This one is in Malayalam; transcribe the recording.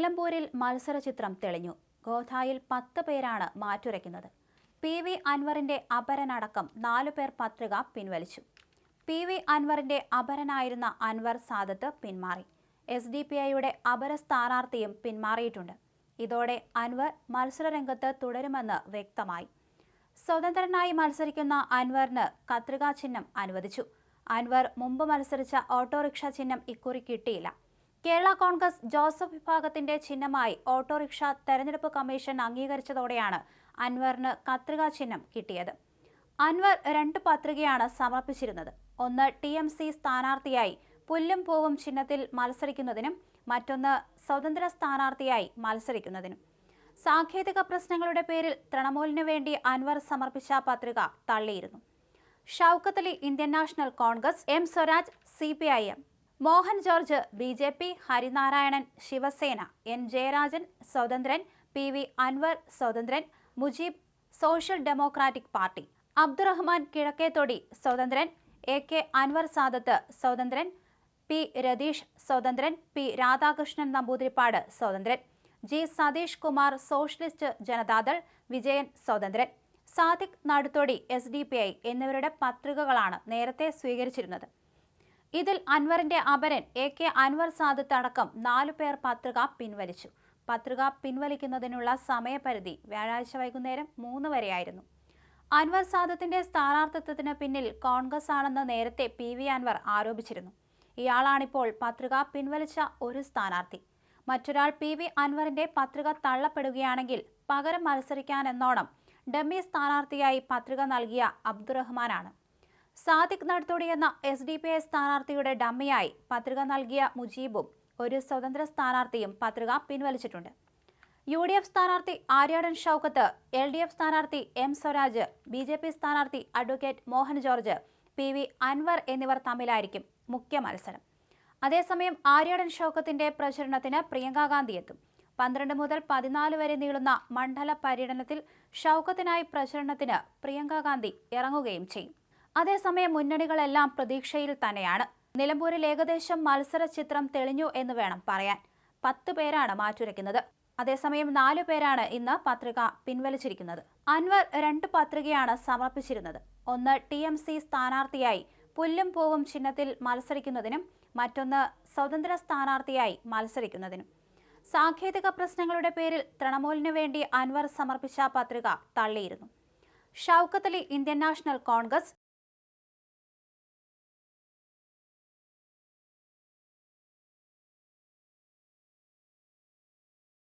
നിലമ്പൂരിൽ മത്സരചിത്രം തെളിഞ്ഞു. ഗോധായിൽ പത്ത് പേരാണ് മാറ്റുരയ്ക്കുന്നത്. പി വി അൻവറിന്റെ അപരനടക്കം നാലു പേർ പത്രിക പിൻവലിച്ചു. പി വി അൻവറിന്റെ അപരനായിരുന്ന അൻവർ സാദത്ത് പിന്മാറി. എസ് ഡി പി ഐയുടെ അപര സ്ഥാനാർത്ഥിയും പിന്മാറിയിട്ടുണ്ട്. ഇതോടെ അൻവർ മത്സരരംഗത്ത് തുടരുമെന്ന് വ്യക്തമായി. സ്വതന്ത്രനായി മത്സരിക്കുന്ന അൻവറിന് കത്രികാ ചിഹ്നം അനുവദിച്ചു. അൻവർ മുമ്പ് മത്സരിച്ച ഓട്ടോറിക്ഷ ചിഹ്നം ഇക്കുറി കിട്ടിയില്ല. കേരള കോൺഗ്രസ് ജോസഫ് വിഭാഗത്തിന്റെ ചിഹ്നമായി ഓട്ടോറിക്ഷ തെരഞ്ഞെടുപ്പ് കമ്മീഷൻ അംഗീകരിച്ചതോടെയാണ് അൻവറിന് കത്രികാ ചിഹ്നം കിട്ടിയത്. അൻവർ രണ്ട് പത്രികയാണ് സമർപ്പിച്ചിരുന്നത്. ഒന്ന് ടി എം സി സ്ഥാനാർത്ഥിയായി പുല്ലും പൂവും ചിഹ്നത്തിൽ മത്സരിക്കുന്നതിനും മറ്റൊന്ന് സ്വതന്ത്ര സ്ഥാനാർത്ഥിയായി മത്സരിക്കുന്നതിനും. സാങ്കേതിക പ്രശ്നങ്ങളുടെ പേരിൽ തൃണമൂലിനു വേണ്ടി അൻവർ സമർപ്പിച്ച പത്രിക തള്ളിയിരുന്നു. Shoukathali Indian National Congress M Swaraj C P I M. Mohan George B J P Harinarayanan Shivsena N Jayarajan സ്വതന്ത്രൻ P V Anvar സ്വതന്ത്രൻ Mujeeb Social Democratic Party Abdurahman Kizhakkethodi സ്വതന്ത്രൻ A K Anvar Sadath സ്വതന്ത്രൻ പി രതീഷ് സ്വതന്ത്രൻ പി രാധാകൃഷ്ണൻ നമ്പൂതിരിപ്പാട് സ്വതന്ത്രൻ G Satheesh Kumar socialist Janata Dal Vijayan സ്വതന്ത്രൻ Sadiq Naduthodi S D P I എന്നിവരുടെ പത്രികകളാണ് നേരത്തെ സ്വീകരിച്ചിരുന്നത്. ഇതിൽ അൻവറിന്റെ അപരൻ എ കെ അൻവർ സാദത്ത് അടക്കം നാലു പേർ പത്രിക പിൻവലിച്ചു. പത്രിക പിൻവലിക്കുന്നതിനുള്ള സമയപരിധി വ്യാഴാഴ്ച വൈകുന്നേരം മൂന്ന് വരെയായിരുന്നു. അൻവർ സാദത്തിന്റെ സ്ഥാനാർത്ഥിത്വത്തിന് പിന്നിൽ കോൺഗ്രസ് ആണെന്ന് നേരത്തെ പി വി അൻവർ ആരോപിച്ചിരുന്നു. ഇയാളാണിപ്പോൾ പത്രിക പിൻവലിച്ച ഒരു സ്ഥാനാർത്ഥി. മറ്റൊരാൾ പി വി അൻവറിന്റെ പത്രിക തള്ളപ്പെടുകയാണെങ്കിൽ പകരം മത്സരിക്കാനെന്നോണം ഡമ്മി സ്ഥാനാർത്ഥിയായി പത്രിക നൽകിയ അബ്ദുറഹ്മാനാണ്. സാദിഖ് നടുത്തോടി എന്ന എസ് ഡി പി ഐ സ്ഥാനാർത്ഥിയുടെ ഡമ്മയായി പത്രിക നൽകിയ മുജീബും ഒരു സ്വതന്ത്ര സ്ഥാനാർത്ഥിയും പത്രിക പിൻവലിച്ചിട്ടുണ്ട്. യു ഡി എഫ് സ്ഥാനാർത്ഥി Aryadan Shoukath L D F സ്ഥാനാർത്ഥി M Swaraj B J P സ്ഥാനാർത്ഥി advocate Mohan George P V Anvar എന്നിവർ തമ്മിലായിരിക്കും മുഖ്യ മത്സരം. അതേസമയം ആര്യാടൻ ഷൗക്കത്തിന്റെ പ്രചരണത്തിന് പ്രിയങ്കാ ഗാന്ധി എത്തും. പന്ത്രണ്ട് മുതൽ പതിനാല് വരെ നീളുന്ന മണ്ഡല പര്യടനത്തിൽ ഷൗക്കത്തിനായി പ്രചരണത്തിന് പ്രിയങ്കാ ഗാന്ധി ഇറങ്ങുകയും ചെയ്യും. അതേസമയം മുന്നണികളെല്ലാം പ്രതീക്ഷയിൽ തന്നെയാണ്. നിലമ്പൂരിൽ ഏകദേശം മത്സര ചിത്രം തെളിഞ്ഞു എന്ന് വേണം പറയാൻ. പത്ത് പേരാണ് മാറ്റുരയ്ക്കുന്നത്. അതേസമയം നാലു പേരാണ് ഇന്ന് പത്രിക പിൻവലിച്ചിരിക്കുന്നത്. അൻവർ രണ്ട് പത്രികയാണ് സമർപ്പിച്ചിരുന്നത്. ഒന്ന് ടി എം സി സ്ഥാനാർത്ഥിയായി പുല്ലും പൂവും ചിഹ്നത്തിൽ മത്സരിക്കുന്നതിനും മറ്റൊന്ന് സ്വതന്ത്ര സ്ഥാനാർത്ഥിയായി മത്സരിക്കുന്നതിനും. സാങ്കേതിക പ്രശ്നങ്ങളുടെ പേരിൽ തൃണമൂലിനു വേണ്ടി അൻവർ സമർപ്പിച്ച പത്രിക തള്ളിയിരുന്നു. Shoukathali Indian National Congress